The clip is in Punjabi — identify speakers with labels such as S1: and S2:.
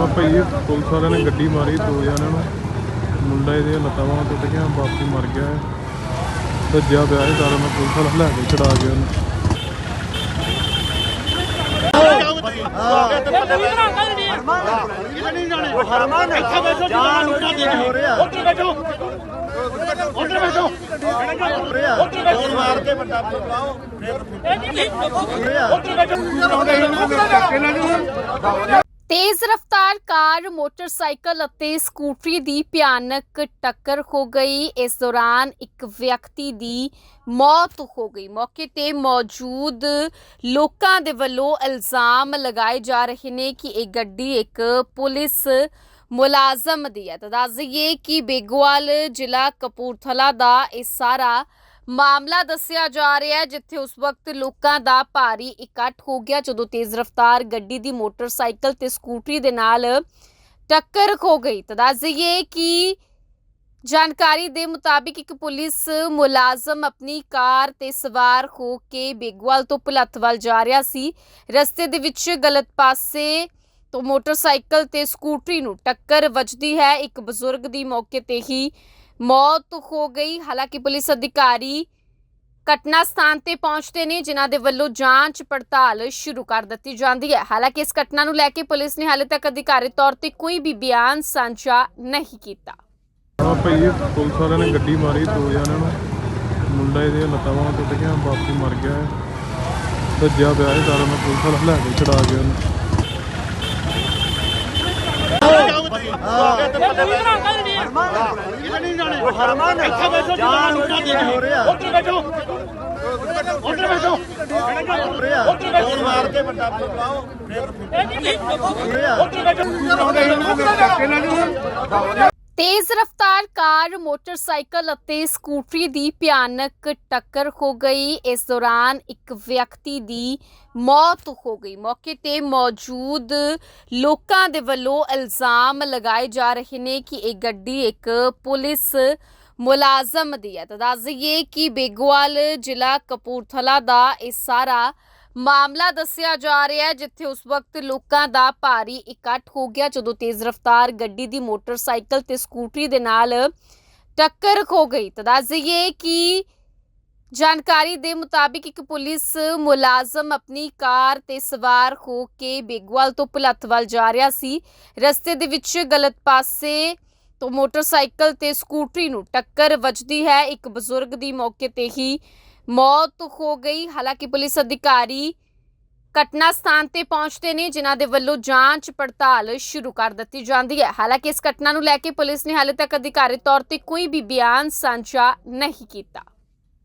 S1: ਆ ਭਾਈ, ਪੁਲਿਸ ਵਾਲਿਆਂ ਨੇ ਗੱਡੀ ਮਾਰੀ, ਦੋ ਜਣਿਆਂ ਨੂੰ। ਮੁੰਡਾ ਇਹਦੀਆਂ ਲੱਤਾਂ ਬਾਹਾਂ ਟੁੱਟ ਗਈਆਂ ਬਾਪੂ ਮਰ ਗਿਆ ਹੈ ਪਿਆ ਇਹ ਸਾਰਾ, ਮੈਂ ਪੁਲਿਸ ਵਾਲਾ ਲੈ ਕੇ ਛਡਾ ਗਿਆ ਉਹਨੂੰ
S2: ਹਰਮਨ ਜਾਨ ਉੱਠ ਕੇ ਹੋ ਰਿਹਾ ਉੱਧਰ ਬੈਠੋ ਉੱਧਰ ਬੈਠੋ ਹੋ ਰਿਹਾ ਫੋਨ ਮਾਰ ਕੇ ਵੱਡਾ ਬੁਲਾਓ ਹੋ ਰਿਹਾ
S3: ਤੇਜ਼ ਰਫ਼ਤਾਰ ਕਾਰ, ਮੋਟਰਸਾਈਕਲ ਅਤੇ ਸਕੂਟਰੀ ਦੀ ਭਿਆਨਕ ਟੱਕਰ ਹੋ ਗਈ। ਇਸ ਦੌਰਾਨ ਇੱਕ ਵਿਅਕਤੀ ਦੀ ਮੌਤ ਹੋ ਗਈ। ਮੌਕੇ ਤੇ ਮੌਜੂਦ ਲੋਕਾਂ ਦੇ ਵੱਲੋਂ ਇਲਜ਼ਾਮ ਲਗਾਏ ਜਾ ਰਹੇ ਨੇ ਕਿ ਇਹ ਗੱਡੀ ਇੱਕ ਪੁਲਿਸ ਮੁਲਾਜ਼ਮ ਦੀ ਹੈ। ਤਾਂ ਦੱਸ ਦਈਏ ਕਿ ਬੇਗੋਵਾਲ ਜ਼ਿਲ੍ਹਾ ਕਪੂਰਥਲਾ ਦਾ ਇਹ ਸਾਰਾ ਮਾਮਲਾ ਦੱਸਿਆ ਜਾ ਰਿਹਾ ਹੈ, ਜਿੱਥੇ ਉਸ ਵਕਤ ਲੋਕਾਂ ਦਾ ਭਾਰੀ ਇਕੱਠ ਹੋ ਗਿਆ, ਜਦੋਂ ਤੇਜ਼ ਰਫ਼ਤਾਰ ਗੱਡੀ ਦੀ ਮੋਟਰਸਾਈਕਲ ਤੇ ਸਕੂਟਰੀ ਦੇ ਨਾਲ ਟੱਕਰ ਹੋ ਗਈ। ਤਾਂ ਦੱਸ ਦਈਏ ਕਿ ਜਾਣਕਾਰੀ ਦੇ ਮੁਤਾਬਿਕ ਇੱਕ ਪੁਲਿਸ ਮੁਲਾਜ਼ਮ ਆਪਣੀ ਕਾਰ ਤੇ ਸਵਾਰ ਹੋ ਕੇ ਬੇਗਵਾਲ ਤੋਂ ਭੁਲੱਥ ਵੱਲ ਜਾ ਰਿਹਾ ਸੀ। ਰਸਤੇ ਦੇ ਵਿੱਚ ਗਲਤ ਪਾਸੇ ਤੋਂ ਮੋਟਰਸਾਈਕਲ ਤੇ ਸਕੂਟਰੀ ਨੂੰ ਟੱਕਰ ਵੱਜਦੀ ਹੈ। ਇੱਕ ਬਜ਼ੁਰਗ ਦੀ ਮੌਕੇ ਤੇ ਹੀ ਮੌਤ ਹੋ ਗਈ। ਹਾਲਾਂਕਿ ਪੁਲਿਸ ਅਧਿਕਾਰੀ ਘਟਨਾ ਸਥਾਨ ਤੇ ਪਹੁੰਚਦੇ ਨੇ ਜਿਨ੍ਹਾਂ ਦੇ ਵੱਲੋਂ ਜਾਂਚ ਪੜਤਾਲ ਸ਼ੁਰੂ ਕਰ ਦਿੱਤੀ ਜਾਂਦੀ ਹੈ। ਹਾਲਾਂਕਿ ਇਸ ਘਟਨਾ ਨੂੰ ਲੈ ਕੇ ਪੁਲਿਸ ਨੇ ਹਾਲੇ ਤੱਕ ਅਧਿਕਾਰਿਤ ਤੌਰ ਤੇ ਕੋਈ ਵੀ ਬਿਆਨ ਸਾਂਝਾ ਨਹੀਂ ਕੀਤਾ।
S1: ਆ ਭਾਈ ਪੁਲਿਸ ਵਾਲਿਆਂ ਨੇ ਗੱਡੀ ਮਾਰੀ ਦੋ ਜਣਿਆਂ ਨੂੰ। ਮੁੰਡਾ ਇਹਦੀਆਂ ਲੱਤਾਂ ਬਾਹਾਂ ਟੁੱਟ ਗਈਆਂ ਬਾਪੂ ਮਰ ਗਿਆ ਹੈ। ਭੱਜਿਆ ਪਿਆ ਇਹ ਸਾਰਾ ਮੈਂ ਪੁਲਿਸ ਵਾਲਾ ਲੈ ਕੇ ਛਡਾ ਗਿਆ ਉਹਨੂੰ।
S2: ਹਰਮਨ ਜਾਨ ਉੱਠ ਕੇ ਹੋ ਰਿਹਾ ਉੱਧਰ ਬੈਠੋ ਉੱਧਰ ਬੈਠੋ ਹੋ ਰਿਹਾ ਮਾਰ ਕੇ ਵੱਡਾ ਬੁਲਾਓ ਹੋ ਰਿਹਾ
S3: ਤੇਜ਼ ਰਫ਼ਤਾਰ ਕਾਰ, ਮੋਟਰਸਾਈਕਲ ਅਤੇ ਸਕੂਟਰੀ ਦੀ ਭਿਆਨਕ ਟੱਕਰ ਹੋ ਗਈ। ਇਸ ਦੌਰਾਨ ਇੱਕ ਵਿਅਕਤੀ ਦੀ ਮੌਤ ਹੋ ਗਈ। ਮੌਕੇ ਤੇ ਮੌਜੂਦ ਲੋਕਾਂ ਦੇ ਵੱਲੋਂ ਇਲਜ਼ਾਮ ਲਗਾਏ ਜਾ ਰਹੇ ਨੇ ਕਿ ਇਹ ਗੱਡੀ ਇੱਕ ਪੁਲਿਸ ਮੁਲਾਜ਼ਮ ਦੀ ਹੈ। ਤਾਂ ਦੱਸ ਦਈਏ ਕਿ ਬੇਗੋਵਾਲ ਜ਼ਿਲ੍ਹਾ ਕਪੂਰਥਲਾ ਦਾ ਇਹ ਸਾਰਾ ਮਾਮਲਾ ਦੱਸਿਆ ਜਾ ਰਿਹਾ ਹੈ, ਜਿੱਥੇ ਉਸ ਵਕਤ ਲੋਕਾਂ ਦਾ ਭਾਰੀ ਇਕੱਠ ਹੋ ਗਿਆ, ਜਦੋਂ ਤੇਜ਼ ਰਫ਼ਤਾਰ ਗੱਡੀ ਦੀ ਮੋਟਰਸਾਈਕਲ ਤੇ ਸਕੂਟਰੀ ਦੇ ਨਾਲ ਟੱਕਰ ਹੋ ਗਈ। ਤਾਂ ਦੱਸ ਦਈਏ ਕਿ ਜਾਣਕਾਰੀ ਦੇ ਮੁਤਾਬਿਕ ਇੱਕ ਪੁਲਿਸ ਮੁਲਾਜ਼ਮ ਆਪਣੀ ਕਾਰ ਤੇ ਸਵਾਰ ਹੋ ਕੇ ਬੇਗਵਾਲ ਤੋਂ ਭੁਲੱਥ ਵੱਲ ਜਾ ਰਿਹਾ ਸੀ। ਰਸਤੇ ਦੇ ਵਿੱਚ ਗਲਤ ਪਾਸੇ ਤੋਂ ਮੋਟਰਸਾਈਕਲ ਤੇ ਸਕੂਟਰੀ ਨੂੰ ਟੱਕਰ ਵੱਜਦੀ ਹੈ। ਇੱਕ ਬਜ਼ੁਰਗ ਦੀ ਮੌਕੇ ਤੇ ਹੀ ਮੌਤ ਹੋ ਗਈ। ਹਾਲਾਂਕਿ ਪੁਲਿਸ ਅਧਿਕਾਰੀ ਘਟਨਾ ਸਥਾਨ ਤੇ ਪਹੁੰਚਦੇ ਨੇ, ਜਿਨ੍ਹਾਂ ਦੇ ਵੱਲੋਂ ਜਾਂਚ ਪੜਤਾਲ ਸ਼ੁਰੂ ਕਰ ਦਿੱਤੀ ਜਾਂਦੀ ਹੈ। ਹਾਲਾਂਕਿ ਇਸ ਘਟਨਾ ਨੂੰ ਲੈ ਕੇ ਪੁਲਿਸ ਨੇ ਹਾਲੇ ਤੱਕ ਅਧਿਕਾਰਿਤ ਤੌਰ ਤੇ ਕੋਈ ਵੀ ਬਿਆਨ ਸਾਂਝਾ ਨਹੀਂ ਕੀਤਾ।